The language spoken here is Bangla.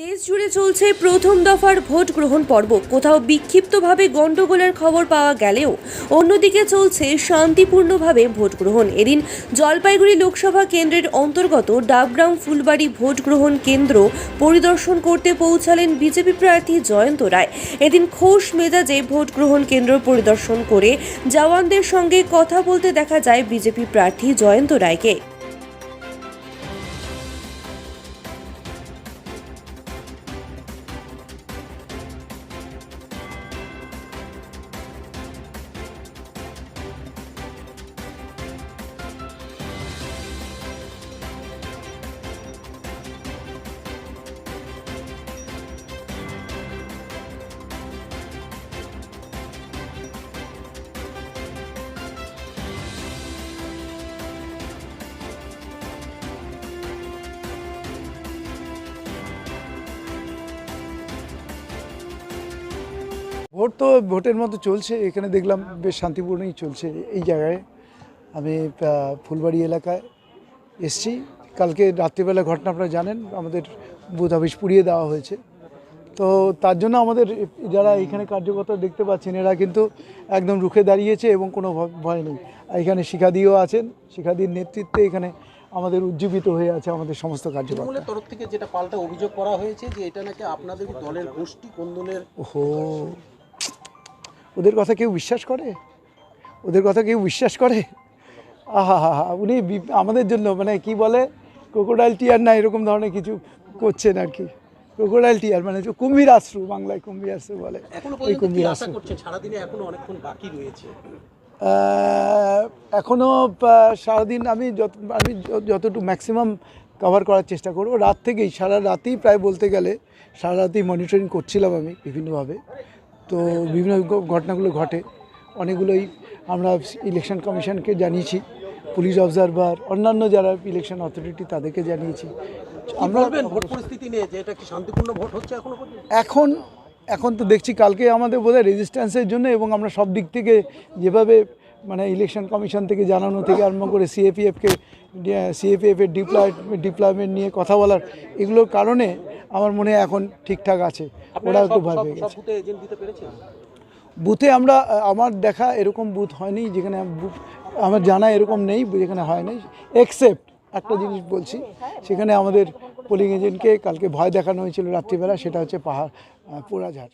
দেশ জুড়ে চলছে প্রথম দফার ভোট গ্রহণ পর্ব। কোথাও বিক্ষিপ্তভাবে গণ্ডগোলের খবর পাওয়া গেলেও অন্যদিকে চলছে শান্তিপূর্ণভাবে ভোট গ্রহণ। এদিন জলপাইগুড়ি লোকসভা কেন্দ্রের অন্তর্গত ডাবগ্রাম ফুলবাড়ি ভোট গ্রহণ কেন্দ্র পরিদর্শন করতে পৌঁছালেন বিজেপি প্রার্থী জয়ন্ত রায়। এদিন খোশ মেজাজে ভোট গ্রহণ কেন্দ্র পরিদর্শন করে জওয়ানদের সঙ্গে কথা বলতে দেখা যায় বিজেপি প্রার্থী জয়ন্ত রায়কে। ভোট তো ভোটের মতো চলছে। এখানে দেখলাম বেশ শান্তিপূর্ণই চলছে এই জায়গায়। আমি ফুলবাড়ি এলাকায় এসছি। কালকে রাত্রিবেলা ঘটনা আপনারা জানেন আমাদের বুথ অফিস পুড়িয়ে দেওয়া হয়েছে। তো তার জন্য আমাদের যারা এখানে কার্যকর্তা দেখতে পাচ্ছেন এরা কিন্তু একদম রুখে দাঁড়িয়েছে এবং কোনো ভয় নেই। এখানে শিখাদিও আছেন। শিখাদির নেতৃত্বে এখানে আমাদের উজ্জীবিত হয়ে আছে আমাদের সমস্ত কার্যকর্তা। তরফ থেকে যেটা পাল্টা অভিযোগ করা হয়েছে যে এটা নাকি আপনাদের দলের গোষ্ঠী কোন্দলের ওহো। ওদের কথা কেউ বিশ্বাস করে? ওদের কথা কেউ বিশ্বাস করে? আহা হা হা উনি আমাদের জন্য মানে কি বলে? ক্রোকোডাইল টিয়ার না এরকম ধরনের কিছু করছেন আর কি। ক্রোকোডাইল টিয়ার মানে কুম্ভীর আশ্রু বাংলায় কুম্ভীর আশ্রু বলে। ওই কুম্ভীর আশা আশ্রু। করছেন? এখনও বাকি রয়েছে। আহ, সারাদিন আমি যত আমি যতটুকু ম্যাক্সিমাম কভার করার চেষ্টা করব। রাত থেকেই সারা রাতেই প্রায় বলতে গেলে সারা রাতেই মনিটরিং করছিলাম আমি বিভিন্নভাবে। তো বিভিন্ন ঘটনাগুলো ঘটে। অনেকগুলোই আমরা ইলেকশন কমিশনকে জানিয়েছি পুলিশ অবজারভার অন্যান্য যারা ইলেকশন অথরিটি তাদেরকে জানিয়েছি। আমরা ভোট পরিস্থিতি নিয়ে যে এটা কি শান্তিপূর্ণ ভোট হচ্ছে এখনও এখন এখন তো দেখছি কালকে আমাদের বোধহয় রেজিস্ট্যান্সের জন্য এবং আমরা সব দিক থেকে যেভাবে মানে ইলেকশন কমিশন থেকে জানানো থেকে আরম্ভ করে সিএপিএফকে সিএপিএফের ডিপ্লয় ডিপ্লয়মেন্ট নিয়ে কথা বলার এগুলোর কারণে আমার মনে হয় এখন ঠিকঠাক আছে। ওরাও ওরা একটু ভয় পেয়ে গেছে। বুথে আমরা আমার দেখা এরকম বুথ হয়নি যেখানে আমার জানা এরকম নেই যেখানে হয় নাই। এক্সেপ্ট একটা জিনিস বলছি সেখানে আমাদের পোলিং এজেন্টকে কালকে ভয় দেখানো হয়েছিল রাত্রিবেলা সেটা হচ্ছে পাহাড় পোড়াঝাড়।